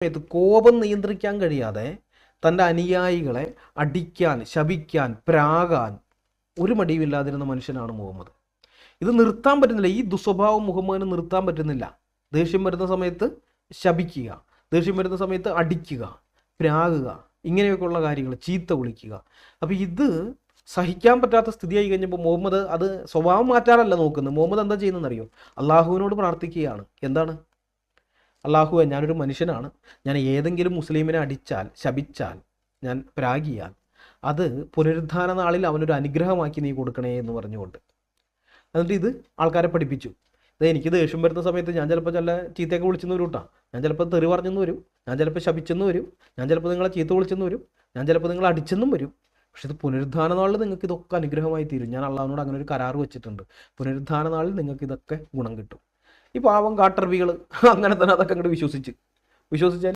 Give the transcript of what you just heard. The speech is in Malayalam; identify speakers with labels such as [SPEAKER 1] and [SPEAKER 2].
[SPEAKER 1] സമയത്ത് കോപം നിയന്ത്രിക്കാൻ കഴിയാതെ തന്റെ അനുയായികളെ അടിക്കാൻ ശപിക്കാൻ പ്രാകാൻ ഒരു മടിയുമില്ലാതിരുന്ന മനുഷ്യനാണ് മുഹമ്മദ്. ഇത് നിർത്താൻ പറ്റുന്നില്ല. ഈ ദുസ്വഭാവം മുഹമ്മദിന് നിർത്താൻ പറ്റുന്നില്ല. ദേഷ്യം വരുന്ന സമയത്ത് ശപിക്കുക ദേഷ്യം വരുന്ന സമയത്ത് അടിക്കുക പ്രാകുക ഇങ്ങനെയൊക്കെയുള്ള കാര്യങ്ങൾ ചീത്ത വിളിക്കുക. അപ്പോൾ ഇത് സഹിക്കാൻ പറ്റാത്ത സ്ഥിതിയായി കഴിഞ്ഞപ്പോൾ മുഹമ്മദ് അത് സ്വഭാവം മാറ്റാനല്ല നോക്കുന്നത്. മുഹമ്മദ് എന്താ ചെയ്യുന്നതെന്ന് അറിയോ അള്ളാഹുവിനോട് പ്രാർത്ഥിക്കുകയാണ്. എന്താണ്? അള്ളാഹുവെ ഞാനൊരു മനുഷ്യനാണ്. ഞാൻ ഏതെങ്കിലും മുസ്ലിമിനെ അടിച്ചാൽ ശപിച്ചാൽ ഞാൻ പ്രാഗിയാൽ അത് പുനരുദ്ധാന നാളിൽ അവനൊരു അനുഗ്രഹമാക്കി നീ കൊടുക്കണേ എന്ന് പറഞ്ഞുകൊണ്ട്. എന്നിട്ട് ഇത് ആൾക്കാരെ പഠിപ്പിച്ചു. ഇത് എനിക്ക് ദേഷ്യം വരുന്ന സമയത്ത് ഞാൻ ചിലപ്പോൾ ചില ചീത്തയൊക്കെ വിളിച്ചെന്ന് വരും കേട്ടോ ഞാൻ ചിലപ്പോൾ തെറി പറഞ്ഞെന്ന് വരും. ഞാൻ ചിലപ്പോൾ ശപിച്ചെന്ന് വരും. ഞാൻ ചിലപ്പോൾ നിങ്ങളെ ചീത്ത വിളിച്ചെന്ന് വരും. ഞാൻ ചിലപ്പോൾ നിങ്ങളെ അടിച്ചെന്നും വരും. പക്ഷെ ഇത് പുനരുദ്ധാന നാളിൽ നിങ്ങൾക്ക് ഇതൊക്കെ അനുഗ്രഹമായി തീരും. ഞാൻ അള്ളാഹിനോട് അങ്ങനെ ഒരു കരാർ വെച്ചിട്ടുണ്ട്. പുനരുദ്ധാന നാളിൽ നിങ്ങൾക്ക് ഇതൊക്കെ ഗുണം കിട്ടും. ഈ പാവം കാട്ടർവികൾ അങ്ങനെ തന്നെ അതൊക്കെ അങ്ങോട്ട് വിശ്വസിച്ച്. വിശ്വസിച്ചാൽ